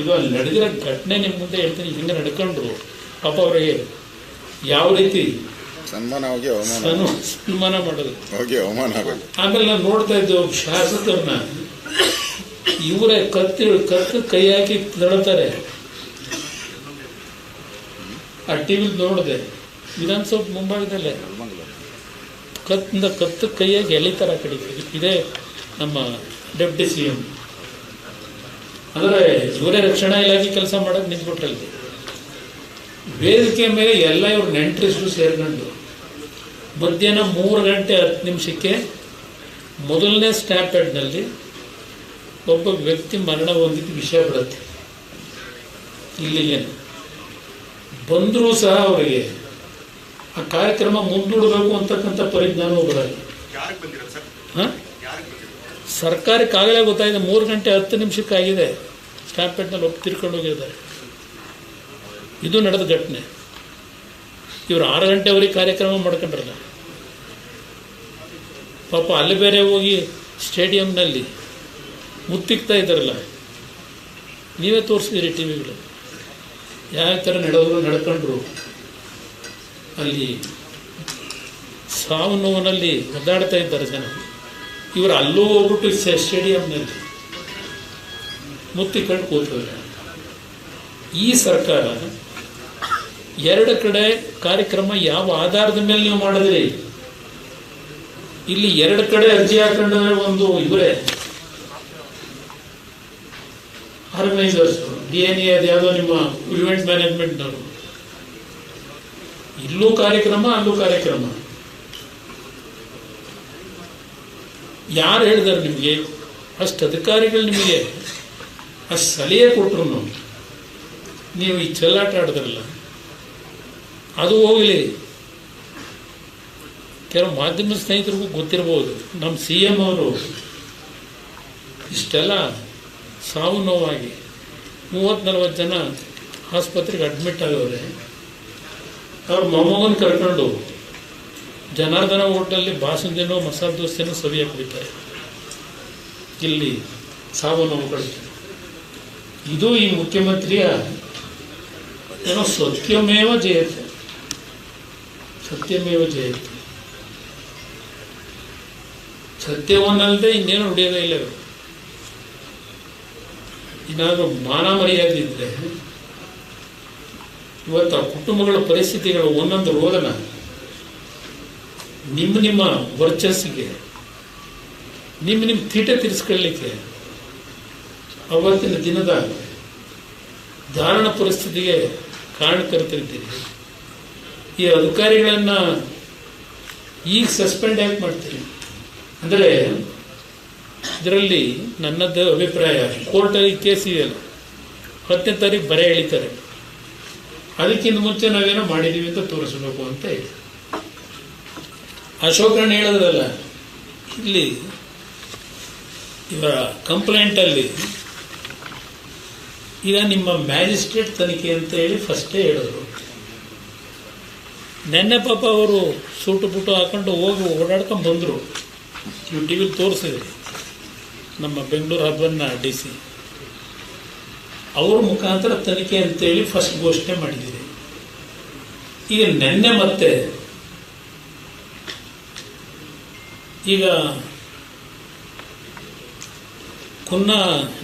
ಇದು ಅಲ್ಲಿ ನಡೆದಿರೋ ಘಟನೆ ನಿಮ್ಮ ಮುಂದೆ ಹೇಳ್ತೀನಿ ಹಿಂಗೆ ನಡ್ಕೊಂಡ್ರು. ಪಾಪ ಅವರಿಗೆ ಯಾವ ರೀತಿ ಸನ್ಮಾನ ಹೋಗಿ ಅವಮಾನ ಸನ್ಮಾನ ಮಾಡೋದು. ಹೋಗಿ ಅವಮಾನ ಆಗೋದು. ಆಮೇಲೆ ನಾನು ನೋಡ್ತಾ ಇದ್ದೆ ಒಬ್ಬ ಶಾಸಕರನ್ನ. ಇವರೇ ಕತ್ತಿ ಕತ್ತು ಕೈ ಹಾಕಿ ತಳ್ತಾರೆ ಆ ಟಿವಿ ನೋಡಿದೆ. ವಿಧಾನಸೌಧ ಮುಂಭಾಗದಲ್ಲೇ. ಕತ್ತಿಂದ ಕತ್ತು ಕೈಯಾಗಿ ಎಲೆ ಥರ ಕಡಿತೀವಿ ಇದೇ ನಮ್ಮ ಡೆಪ್ಟಿ ಸಿ ಎಂ. ಅಂದರೆ ಸೂರ್ಯ ರಕ್ಷಣಾ ಇಲಾಖೆ ಕೆಲಸ ಮಾಡೋಕ್ಕೆ ನಿಂತ್ಬಿಟ್ರಲ್ಲಿ ವೇದಿಕೆ ಮೇಲೆ ಎಲ್ಲ ಇವ್ರ ನೆಂಟರಿಸ್ರು ಸೇರ್ಕೊಂಡು ಮಧ್ಯಾಹ್ನ ಮೂರು ಗಂಟೆ ಹತ್ತು ನಿಮಿಷಕ್ಕೆ ಮೊದಲನೇ ಸ್ಟ್ಯಾಂಪೆಡ್ನಲ್ಲಿ ಒಬ್ಬ ವ್ಯಕ್ತಿ ಮರಣ ಹೊಂದಿದ್ದು ವಿಷಯ ಬರುತ್ತೆ. ಇಲ್ಲಿಗೆ ಬಂದರೂ ಸಹ ಅವರಿಗೆ ಆ ಕಾರ್ಯಕ್ರಮ ಮುಂದೂಡಬೇಕು ಅಂತಕ್ಕಂಥ ಪರಿಜ್ಞಾನವೂ ಬರಲ್ಲ. ಸರ್ಕಾರಕ್ಕೆ ಆಗಲೇ ಗೊತ್ತಾಗಿದೆ ಮೂರು ಗಂಟೆ ಹತ್ತು ನಿಮಿಷಕ್ಕಾಗಿದೆ ಸ್ಟ್ಯಾಂಪೇಟ್ನಲ್ಲಿ ಒಪ್ಪು ತಿರ್ಕೊಂಡು ಹೋಗಿದ್ದಾರೆ. ಇದು ನಡೆದ ಘಟನೆ. ಇವರು ಆರು ಗಂಟೆವರೆಗೆ ಕಾರ್ಯಕ್ರಮ ಮಾಡ್ಕೊಂಡ್ರಲ್ಲ. ಪಾಪ ಅಲ್ಲಿ ಬೇರೆ ಹೋಗಿ ಸ್ಟೇಡಿಯಂನಲ್ಲಿ ಮುತ್ತಿಕ್ತಾ ಇದ್ದಾರಲ್ಲ. ನೀವೇ ತೋರಿಸಿದಿರಿ ಟಿ ವಿಗಳು ಯಾವ ಥರ ನಡೆದ್ರು ನಡ್ಕೊಂಡ್ರು? ಅಲ್ಲಿ ಸಾವು ನೋವಿನಲ್ಲಿ ಒದ್ದಾಡ್ತಾ ಇದ್ದಾರೆ ಜನ. ಇವರು ಅಲ್ಲೂ ಹೋಗ್ಬಿಟ್ಟು ಸ್ಟೇ- ಸ್ಟೇಡಿಯಂನಲ್ಲಿ ಮುತ್ತಿಕೊಂಡು ಕೂತವ್ರೆ. ಈ ಸರ್ಕಾರ ಎರಡು ಕಡೆ ಕಾರ್ಯಕ್ರಮ ಯಾವ ಆಧಾರದ ಮೇಲೆ ನೀವು ಮಾಡಿದ್ರಿ? ಇಲ್ಲಿ ಎರಡು ಕಡೆ ಅರ್ಜಿ ಹಾಕೊಂಡ್ರೆ ಒಂದು ಇವರೇ. ಆರ್ಗನೈಸರ್ಸ್ ಡಿ ಎನ್ ಎ ಅದು ಯಾವುದೋ ನಿಮ್ಮ ಇವೆಂಟ್ ಮ್ಯಾನೇಜ್ಮೆಂಟ್ನವರು ಇಲ್ಲೂ ಕಾರ್ಯಕ್ರಮ, ಅಲ್ಲೂ ಕಾರ್ಯಕ್ರಮ. ಯಾರು ಹೇಳಿದಾರೆ ನಿಮಗೆ? ಅಷ್ಟು ಅಧಿಕಾರಿಗಳು ನಿಮಗೆ. ಅಷ್ಟು ಸಲಹೆ ಕೊಟ್ಟರು ನೀವು ಈ ಚೆಲ್ಲಾಟ ಆಡಿದ್ರಲ್ಲ, ಅದು ಹೋಗಲಿ. ಕೆಲವು ಮಾಧ್ಯಮ ಸ್ನೇಹಿತರಿಗೂ ಗೊತ್ತಿರ್ಬೋದು ನಮ್ಮ ಸಿ ಎಂ ಅವರು. ಇಷ್ಟೆಲ್ಲ ಸಾವು ನೋವಾಗಿ. ಮೂವತ್ತು ನಲ್ವತ್ತು ಜನ ಆಸ್ಪತ್ರೆಗೆ ಅಡ್ಮಿಟ್ ಆಗವ್ರೆ ಅವ್ರ ಮೊಮ್ಮಗನ ಕರ್ಕೊಂಡು ಜನಾರ್ದನ ಹೋಟೆಲ್ಲಿ ಬಾಸುಂದಿನೋ ಮಸಾಲೆ ದೋಸೆನೋ ಸವಿಯಾಗಿ ಕುಡಿತಾರೆ. ಇಲ್ಲಿ ಸಾವು ನೋವುಗಳು ಇದು ಈ ಮುಖ್ಯಮಂತ್ರಿಯ ಏನೋ ಸತ್ಯಮೇವ ಜಯತೆ. ಸತ್ಯಮೇವ ಜಯತೆ. ಸತ್ಯವನ್ನಲ್ಲದೆ ಇನ್ನೇನು ಹೊಡೆಯೋದೇ ಇಲ್ಲ ಏನಾದರೂ ಮಾನ ಮರ್ಯಾದೆ ಇದ್ರೆ ಇವತ್ತು ಕುಟುಂಬಗಳ ಪರಿಸ್ಥಿತಿಗಳು ಒಂದೊಂದು ರೋದನ ನಿಮ್ಮ ನಿಮ್ಮ ವರ್ಚಸ್ಸಿಗೆ, ನಿಮ್ಮ ನಿಮ್ಮ ತೀಟ ತೀರಿಸ್ಕೊಳ್ಳಿಕ್ಕೆ ಅವತ್ತಿನ ದಿನದ ಧಾರಣ ಪರಿಸ್ಥಿತಿಗೆ ಕಾರಣ ಕಾರಣಕರ್ತರಿದ್ದೀರಿ. ಈ ಅಧಿಕಾರಿಗಳನ್ನ ಈಗ ಸಸ್ಪೆಂಡ್ ಯಾಕೆ ಮಾಡ್ತೀರಿ? ಅಂದರೆ ಇದರಲ್ಲಿ ನನ್ನದು ಅಭಿಪ್ರಾಯ, ಕೋರ್ಟಲ್ಲಿ ಕೇಸ್ ಇದೆಯಲ್ಲ ಹತ್ತನೇ ತಾರೀಕು ಬರೆ ಎಳಿತಾರೆ. ಅದಕ್ಕಿಂತ ಮುಂಚೆ ನಾವೇನೋ ಮಾಡಿದ್ದೀವಿ ಅಂತ ತೋರಿಸಬೇಕು ಅಂತ ಇದೆ ಅಶೋಕಣ್ಣ ಹೇಳಿದ್ರಲ್ಲ, ಇಲ್ಲಿ ಇವರ ಕಂಪ್ಲೇಂಟಲ್ಲಿ ಈಗ ನಿಮ್ಮ ಮ್ಯಾಜಿಸ್ಟ್ರೇಟ್ ತನಿಖೆ ಅಂತ ಹೇಳಿ ಫಸ್ಟೇ ಹೇಳಿದ್ರು. ನೆನ್ನೆ ಪಾಪ ಅವರು ಸೂಟು ಪುಟು ಹಾಕೊಂಡು ಹೋಗಿ ಓಡಾಡ್ಕೊಂಡು ಬಂದರು. ನೀವು ಟಿ ವಿಲಿ ತೋರಿಸಿದ್ರಿ. ನಮ್ಮ ಬೆಂಗಳೂರು ಹಬ್ಬನ್ನ ಡಿ ಸಿ ಅವ್ರ ಮುಖಾಂತರ ತನಿಖೆ ಅಂತೇಳಿ ಫಸ್ಟ್ ಘೋಷಣೆ ಮಾಡಿದ್ದೀರಿ. ಈಗ ನೆನ್ನೆ ಮತ್ತೆ ಈಗ ಕುನ್ನ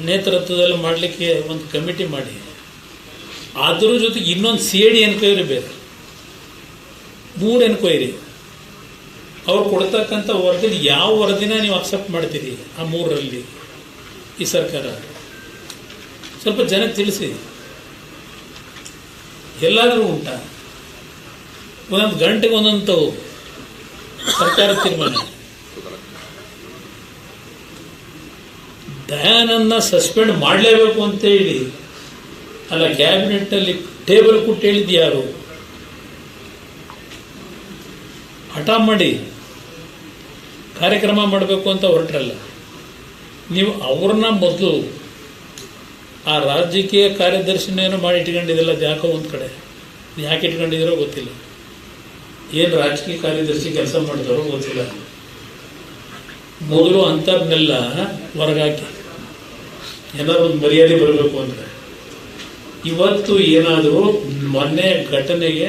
ನೇತೃತ್ವದಲ್ಲಿ ಮಾಡಲಿಕ್ಕೆ ಒಂದು ಕಮಿಟಿ ಮಾಡಿ. ಅದ್ರ ಜೊತೆಗೆ ಇನ್ನೊಂದು ಸಿ ಐ ಡಿ ಎನ್ಕ್ವೈರಿ ಬೇಕು ಮೂರು ಎನ್ಕ್ವೈರಿ ಅವ್ರು ಕೊಡ್ತಕ್ಕಂಥ ವರದಿನ ಯಾವ ವರದಿನ ನೀವು ಅಕ್ಸೆಪ್ಟ್ ಮಾಡ್ತೀರಿ ಆ ಮೂರರಲ್ಲಿ ಈ ಸರ್ಕಾರ? ಸ್ವಲ್ಪ ಜನಕ್ಕೆ ತಿಳಿಸಿ. ಎಲ್ಲಾದರೂ ಉಂಟಾ? ಒಂದೊಂದು ಗಂಟೆಗೆ ಒಂದೊಂದು ಸರ್ಕಾರ ತೀರ್ಮಾನ. ದಯಾನನ್ನ ಸಸ್ಪೆಂಡ್ ಮಾಡಲೇಬೇಕು ಅಂತ ಹೇಳಿ, ಅಲ್ಲ ಕ್ಯಾಬಿನೆಟ್ನಲ್ಲಿ ಟೇಬಲ್ ಕೊಟ್ಟು ಹೇಳಿದ್ಯಾರು ಹಠ ಮಾಡಿ. ಕಾರ್ಯಕ್ರಮ ಮಾಡಬೇಕು ಅಂತ ಹೊರಟ್ರಲ್ಲ. ನೀವು ಅವ್ರನ್ನ ಮೊದಲು ಆ ರಾಜಕೀಯ ಕಾರ್ಯದರ್ಶಿನೇನು ಮಾಡಿ ಇಟ್ಕೊಂಡಿದ್ದಿಲ್ಲ ಯಾಕೋ ಒಂದು ಕಡೆ. ಯಾಕೆ ಇಟ್ಕೊಂಡಿದ್ದೀರೋ ಗೊತ್ತಿಲ್ಲ. ಏನು ರಾಜಕೀಯ ಕಾರ್ಯದರ್ಶಿ ಕೆಲಸ ಮಾಡಿದಾರೋ ಗೊತ್ತಿಲ್ಲ. ಮೊದಲು ಅಂಥವ್ರನ್ನೆಲ್ಲ ಹೊರಗಾಕಿ. ಏನಾದ್ರು ಒಂದು ಮರ್ಯಾದೆ ಬರಬೇಕು ಅಂದರೆ. ಇವತ್ತು ಏನಾದರೂ ಮೊನ್ನೆ ಘಟನೆಗೆ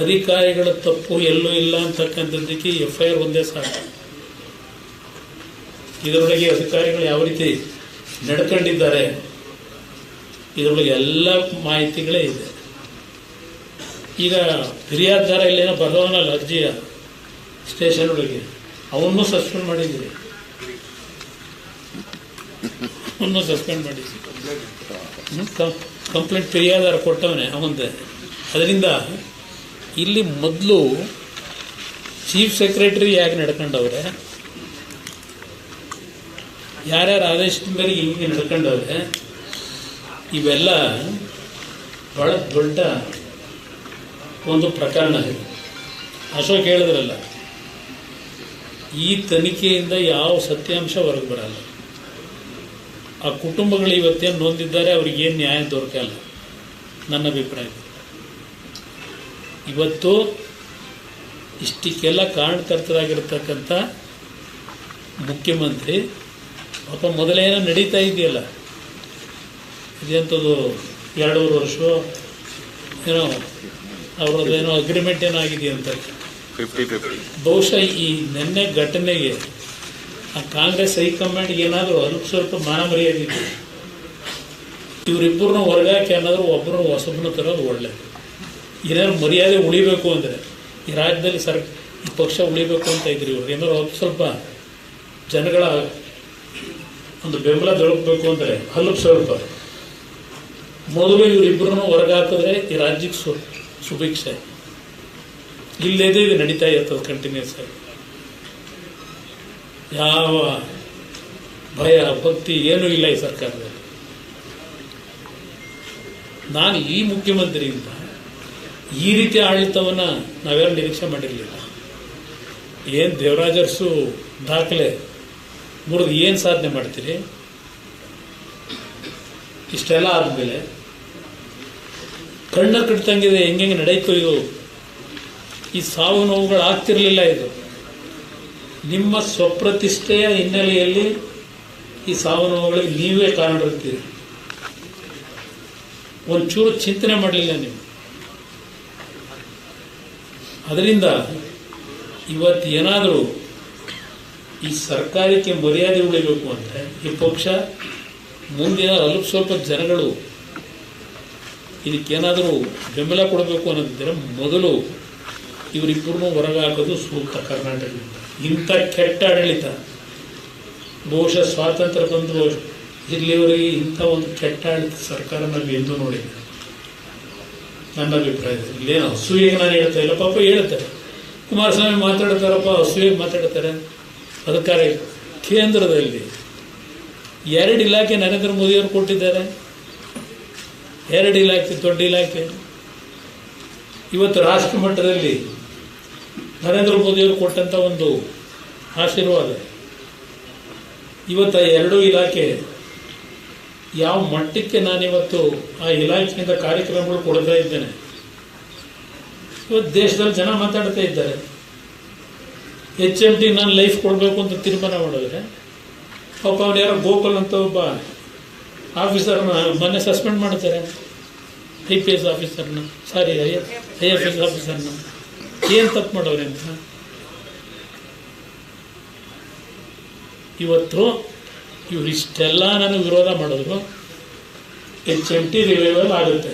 ಅಧಿಕಾರಿಗಳ ತಪ್ಪು ಎಲ್ಲೂ ಇಲ್ಲ ಅಂತಕ್ಕಂಥದ್ದಕ್ಕೆ ಎಫ್ ಐ ಆರ್ ಒಂದೇ ಸಾಕು. ಇದರೊಳಗೆ ಅಧಿಕಾರಿಗಳು ಯಾವ ರೀತಿ ನಡ್ಕೊಂಡಿದ್ದಾರೆ, ಇದರೊಳಗೆ ಎಲ್ಲ ಮಾಹಿತಿಗಳೇ ಇದೆ. ಈಗ ಫಿರ್ಯಾದಾರ ಇಲ್ಲೇನೋ ಬರೋನಲ್ಲ ಅರ್ಜಿಯ ಸ್ಟೇಷನ್ ಒಳಗೆ ಅವನ್ನೂ ಸಸ್ಪೆಂಡ್ ಮಾಡಿದ್ದೀರಿ ಅವನ್ನೂ ಸಸ್ಪೆಂಡ್ ಮಾಡಿದ್ದೀರಿ ಕಂಪ್ಲೇಂಟ್ ಫಿರಿಯಾದಾರ ಕೊಟ್ಟವನೇ ಅವಂದೆ. ಅದರಿಂದ ಇಲ್ಲಿ ಮೊದಲು ಚೀಫ್ ಸೆಕ್ರೆಟರಿ ಯಾಕೆ ನಡ್ಕೊಂಡವ್ರೆ? ಯಾರ್ಯಾರ ಆದೇಶದ ಮೇರೆಗೆ ಹಿಂಗೆ ನಡ್ಕೊಂಡವ್ರೆ, ಇವೆಲ್ಲ ಭಾಳ ದೊಡ್ಡ ಒಂದು ಪ್ರಕರಣ ಇದೆ. ಅಶೋಕ್ ಹೇಳಿದ್ರಲ್ಲ, ಈ ತನಿಖೆಯಿಂದ ಯಾವ ಸತ್ಯಾಂಶ ಹೊರಗೆ ಬರಲ್ಲ. ಆ ಕುಟುಂಬಗಳು ಇವತ್ತೇನು ನೊಂದಿದ್ದಾರೆ ಅವ್ರಿಗೇನು ನ್ಯಾಯ ದೊರಕಲ್ಲ. ನನ್ನ ಅಭಿಪ್ರಾಯ ಇವತ್ತು ಇಷ್ಟಕ್ಕೆಲ್ಲ ಕಾರಣಕರ್ತರಾಗಿರ್ತಕ್ಕಂಥ ಮುಖ್ಯಮಂತ್ರಿ ಪಾಪ ಮೊದಲೇನೋ ನಡೀತಾ ಇದೆಯಲ್ಲ? ಇದೆಂಥದ್ದು ಎರಡೂವರೆ ವರ್ಷ ಏನೋ ಅವ್ರದ್ದೇನೋ ಅಗ್ರಿಮೆಂಟ್ ಏನೋ ಆಗಿದೆಯಂತ ಬಹುಶಃ ಈ ನಿನ್ನೆ ಘಟನೆಗೆ ಆ ಕಾಂಗ್ರೆಸ್ ಹೈಕಮಾಂಡ್ ಏನಾದರೂ ಅದಕ್ಕೆ ಸ್ವಲ್ಪ ಮಾನ ಮರ್ಯಾದೆ ಇವರಿಬ್ಬರನ್ನ ಹೊರಗಾಕಿ ಏನಾದರೂ ಒಬ್ಬರನ್ನ ಹೊಸಬ್ನ ತರೋದು ಒಳ್ಳೆ ಏನಾದ್ರು ಮರ್ಯಾದೆ ಉಳಿಬೇಕು ಅಂದರೆ ಈ ರಾಜ್ಯದಲ್ಲಿ ಸರ್ ಈ ಪಕ್ಷ ಉಳಿಬೇಕು ಅಂತ ಇದ್ರಿ ಇವ್ರು. ಏನಾದ್ರು ಸ್ವಲ್ಪ ಜನಗಳ ಒಂದು ಬೆಂಬಲ ದೊರಕಬೇಕು ಅಂದರೆ ಹಲ್ಲು ಸ್ವಲ್ಪ ಮೊದಲು ಇವರಿಬ್ಬರನ್ನು ಹೊರಗಾಕಿದ್ರೆ ಈ ರಾಜ್ಯಕ್ಕೆ ಸು, ಸುಭಿಕ್ಷೆ. ಇಲ್ಲದೇ ಇದು ನಡೀತಾ ಇರ್ತದೆ ಕಂಟಿನ್ಯೂಸ್ ಆಗಿ. ಯಾವ ಭಯ, ಭಕ್ತಿ ಏನೂ ಇಲ್ಲ ಈ ಸರ್ಕಾರದಲ್ಲಿ. ನಾನು ಈ ಮುಖ್ಯಮಂತ್ರಿಯಿಂದ ಈ ರೀತಿ ಆಡಳಿತವನ್ನು ನಾವೆಲ್ಲ ನಿರೀಕ್ಷೆ ಮಾಡಿರಲಿಲ್ಲ. ಏನು ದೇವರಾಜರ್ಸು ದಾಖಲೆ ಮುರಿದು ಏನು ಸಾಧನೆ ಮಾಡ್ತೀರಿ? ಇಷ್ಟೆಲ್ಲ ಆದಮೇಲೆ ಕಣ್ಣ ಕಟ್ತಂಗಿದೆ, ಹೆಂಗೆ ನಡೀತು ಇದು? ಈ ಸಾವು ನೋವುಗಳು ಆಗ್ತಿರಲಿಲ್ಲ ಇದು. ನಿಮ್ಮ ಸ್ವಪ್ರತಿಷ್ಠೆಯ ಹಿನ್ನೆಲೆಯಲ್ಲಿ ಈ ಸಾವು ನೋವುಗಳಿಗೆ ನೀವೇ ಕಾರಣರಿರ್ತೀರಿ ಒಂಚೂರು ಚಿಂತನೆ ಮಾಡಲಿಲ್ಲ ನೀವು. ಅದರಿಂದ ಇವತ್ತು ಏನಾದರೂ ಈ ಸರ್ಕಾರಕ್ಕೆ ಮರ್ಯಾದೆ ಉಳಿಬೇಕು ಅಂದರೆ ಈ ಪಕ್ಷ ಮುಂದಿನ ಅಲ್ಪ ಸ್ವಲ್ಪ ಜನಗಳು ಇದಕ್ಕೇನಾದರೂ ಬೆಂಬಲ ಕೊಡಬೇಕು ಅನ್ನೋದಿದ್ದರೆ ಮೊದಲು ಇವರಿಬ್ಬರನ್ನು ಹೊರಗೆ ಹಾಕೋದು ಸೂಕ್ತ ಕರ್ನಾಟಕದಿಂದ. ಇಂಥ ಕೆಟ್ಟ ಆಡಳಿತ, ಬಹುಶಃ ಸ್ವಾತಂತ್ರ್ಯ ಬಂದು ಇಲ್ಲಿವರೆಗೆ ಇಂಥ ಒಂದು ಕೆಟ್ಟ ಆಡಳಿತ ಸರ್ಕಾರ ನಾವು ಎಂದೂ ನೋಡಿಲ್ಲ. ನನ್ನ ಅಭಿಪ್ರಾಯದಲ್ಲಿ ಇಲ್ಲೇನು? ಅಸೂಯೆಗೆ ನಾನು ಹೇಳ್ತಾ ಇಲ್ಲ, ಪಾಪ ಹೇಳ್ತಾರೆ. ಕುಮಾರಸ್ವಾಮಿ ಮಾತಾಡ್ತಾರಪ್ಪ, ಅಸೂಯೆಗೆ ಮಾತಾಡ್ತಾರೆ. ಅದಕ್ಕಾಗಿ ಕೇಂದ್ರದಲ್ಲಿ ಎರಡು ಇಲಾಖೆ ನರೇಂದ್ರ ಮೋದಿಯವರು ಕೊಟ್ಟಿದ್ದಾರೆ. ಎರಡು ಇಲಾಖೆ, ದೊಡ್ಡ ಇಲಾಖೆ. ಇವತ್ತು ರಾಷ್ಟ್ರ ಮಟ್ಟದಲ್ಲಿ ನರೇಂದ್ರ ಮೋದಿಯವರು ಕೊಟ್ಟಂಥ ಒಂದು ಆಶೀರ್ವಾದ. ಇವತ್ತು ಆ ಎರಡೂ ಇಲಾಖೆ ಯಾವ ಮಟ್ಟಕ್ಕೆ ನಾನಿವತ್ತು ಆ ಇಲಾಖೆಯಿಂದ ಕಾರ್ಯಕ್ರಮಗಳು ಕೊಡ್ತಾ ಇದ್ದೇನೆ. ಇವತ್ತು ದೇಶದಲ್ಲಿ ಜನ ಮಾತಾಡ್ತಾ ಇದ್ದಾರೆ. ಎಚ್ ಎಂ ಟಿ ನಾನು ಲೈಫ್ ಕೊಡಬೇಕು ಅಂತ ತೀರ್ಮಾನ ಮಾಡಿದ್ರೆ, ಪಾಪ ಅವ್ರು ಯಾರೋ ಗೋಪಾಲ್ ಅಂತ ಒಬ್ಬ ಆಫೀಸರ್ನ ಮೊನ್ನೆ ಸಸ್ಪೆಂಡ್ ಮಾಡ್ತಾರೆ I P S ಆಫೀಸರ್ನ sorry I I F S ಆಫೀಸರ್ನ ಏನು ತಪ್ಪು ಮಾಡೋರೆ ಅಂತ? ಇವತ್ತು ಇವರಿಷ್ಟೆಲ್ಲ ನನಗೆ ವಿರೋಧ ಮಾಡಿದ್ರು ಎಚ್ ಎಂ ಟಿ ರಿವೈವಲ್ ಆಗುತ್ತೆ.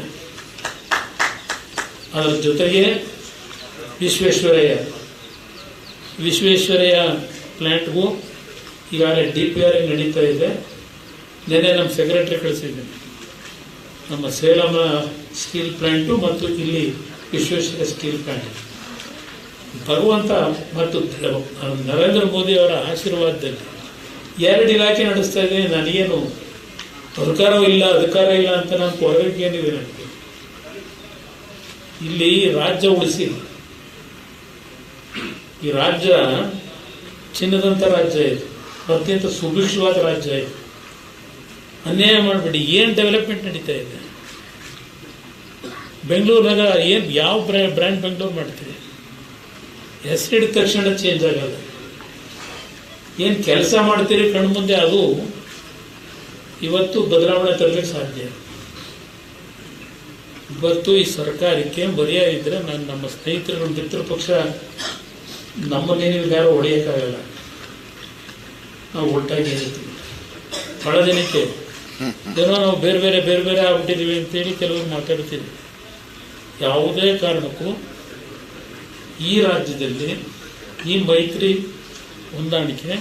ಅದರ ಜೊತೆಗೆ ವಿಶ್ವೇಶ್ವರಯ್ಯ. ವಿಶ್ವೇಶ್ವರಯ್ಯ ಪ್ಲ್ಯಾಂಟ್ಗೂ ಈಗಾಗಲೇ ಡಿ ಪಿ ಆರ್ ನಡೀತಾ ಇದೆ. ನೆನೆ ನಮ್ಮ ಸೆಕ್ರೆಟ್ರಿ ಕಳಿಸಿದ್ದೀನಿ ನಮ್ಮ ಸೇಲಮ ಸ್ಟೀಲ್ ಪ್ಲ್ಯಾಂಟು ಮತ್ತು ಇಲ್ಲಿ ವಿಶ್ವೇಶ್ವರ ಸ್ಟೀಲ್ ಪ್ಲ್ಯಾಂಟ್ ಭಗವಂತ ಮತ್ತು ನರೇಂದ್ರ ಮೋದಿ ಅವರ ಆಶೀರ್ವಾದದಲ್ಲಿ ಎರಡು ಇಲಾಖೆ ನಡೆಸ್ತಾ ಇದ್ದೀನಿ ನನಗೇನು ಸರ್ಕಾರವೂ ಇಲ್ಲ, ಅಧಿಕಾರ ಇಲ್ಲ ಅಂತ ನಾನು ಕೊರಗೇನಿದೆ ನನಗೆ? ಇಲ್ಲಿ ರಾಜ್ಯ ಉಳಿಸಿ. ಈ ರಾಜ್ಯ ಚಿನ್ನದಂಥ ರಾಜ್ಯ ಇದು. ಅತ್ಯಂತ ಸುಭಿಕ್ಷವಾದ ರಾಜ್ಯ ಇದು. ಅನ್ಯಾಯ ಮಾಡಬೇಡಿ. ಏನು ಡೆವಲಪ್ಮೆಂಟ್ ನಡೀತಾ ಇದೆ? ಬೆಂಗಳೂರಿನಾಗ ಏನು, ಯಾವ ಬ್ರ್ಯಾ ಬ್ರ್ಯಾಂಡ್ ಬೆಂಗಳೂರು ಮಾಡ್ತೀರಿ? ಹೆಸರಿಡಿದ ತಕ್ಷಣ ಚೇಂಜ್ ಆಗಲ್ಲ. ಏನು ಕೆಲಸ ಮಾಡ್ತೀರಿ ಕಣ್ಮುಂದೆ ಅದು ಇವತ್ತು ಬದಲಾವಣೆ ತರಲಿಕ್ಕೆ ಸಾಧ್ಯ ಇವತ್ತು ಈ ಸರ್ಕಾರಕ್ಕೆ ಮರ್ಯಾದೆ ಇದ್ದರೆ ನಾನು ನಮ್ಮ ಸ್ನೇಹಿತರು ಮಿತ್ರ ಪಕ್ಷ ನಮ್ಮನ್ನೇನು ಯಾರು ಹೊಡೆಯೋಕ್ಕಾಗಲ್ಲ. ನಾವು ಒಟ್ಟಾಗಿ ಇರ್ತೀವಿ. ಭಾಳ ಜನಕ್ಕೆ ಏನೋ ನಾವು ಬೇರೆ ಬೇರೆ ಬೇರೆ ಬೇರೆ ಆಗ್ಬಿಟ್ಟಿದ್ದೀವಿ ಅಂತೇಳಿ ಕೆಲವರು ಮಾತಾಡ್ತೀವಿ ಯಾವುದೇ ಕಾರಣಕ್ಕೂ ಈ ರಾಜ್ಯದಲ್ಲಿ ಈ ಮೈತ್ರಿ ಹೊಂದಾಣಿಕೆ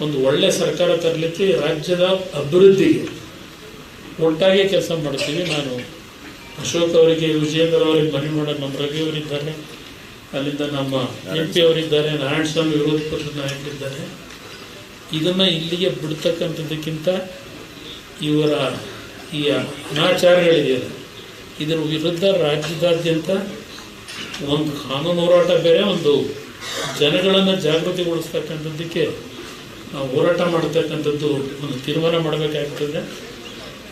ಒಂದು ಒಳ್ಳೆ ಸರ್ಕಾರ ತರಲಿಕ್ಕೆ ರಾಜ್ಯದ ಅಭಿವೃದ್ಧಿಗೆ ಒಟ್ಟಾಗಿ ಕೆಲಸ ಮಾಡ್ತೀವಿ. ನಾನು ಅಶೋಕ್ ಅವರಿಗೆ, ವಿಜಯೇಂದ್ರ ಅವರಿಗೆ ಮನೆ ಮಾಡೋದು ನಮ್ಮ ರವಿ ಅವರಿದ್ದಾರೆ. ಅಲ್ಲಿಂದ ನಮ್ಮ ಎಂ ಪಿ ಅವರಿದ್ದಾರೆ ನಾರಾಯಣ ಸ್ವಾಮಿ ವಿರೋಧ ಪಕ್ಷದ ನಾಯಕರಿದ್ದಾರೆ. ಇದನ್ನು ಇಲ್ಲಿಗೆ ಬಿಡ್ತಕ್ಕಂಥದ್ದಕ್ಕಿಂತ ಇವರ ಈ ಅನಾಚಾರಗಳಿದೆ ಇದರ ವಿರುದ್ಧ ರಾಜ್ಯದಾದ್ಯಂತ ಒಂದು ಕಾನೂನು ಹೋರಾಟ ಬೇರೆ, ಒಂದು ಜನಗಳನ್ನು ಜಾಗೃತಿಗೊಳಿಸ್ತಕ್ಕಂಥದ್ದಕ್ಕೆ ಹೋರಾಟ ಮಾಡ್ತಕ್ಕಂಥದ್ದು ಒಂದು ತೀರ್ಮಾನ ಮಾಡಬೇಕಾಗ್ತದೆ.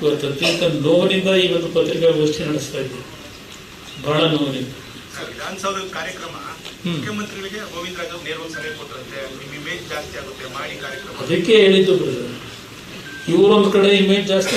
ಇವತ್ತು ಅತ್ಯಂತ ನೋವಿನಿಂದ ಈ ಒಂದು ಪತ್ರಿಕಾಗೋಷ್ಠಿ ನಡೆಸ್ತಾ ಇದ್ದೀವಿ ಭಾಳ ನೋವಿನಿಂದ. ವಿಧಾನಸೌಧ ಕಾರ್ಯಕ್ರಮ ಮುಖ್ಯಮಂತ್ರಿಗಳಿಗೆ ಗೋವಿಂದ ಅವ್ರು ನೇರವಾಗಿ ಸಲಹೆ ಕೊಟ್ಟರಂತೆ. ನಿಮ್ಮ ಇಮೇಜ್ ಜಾಸ್ತಿ ಆಗುತ್ತೆ. ಮಾಡಿ ಕಾರ್ಯಕ್ರಮ. ಅದಕ್ಕೆ ಹೇಳಿದ್ದು ಇವರೊಂದು ಕಡೆ ಇಮೇಜ್ ಜಾಸ್ತಿ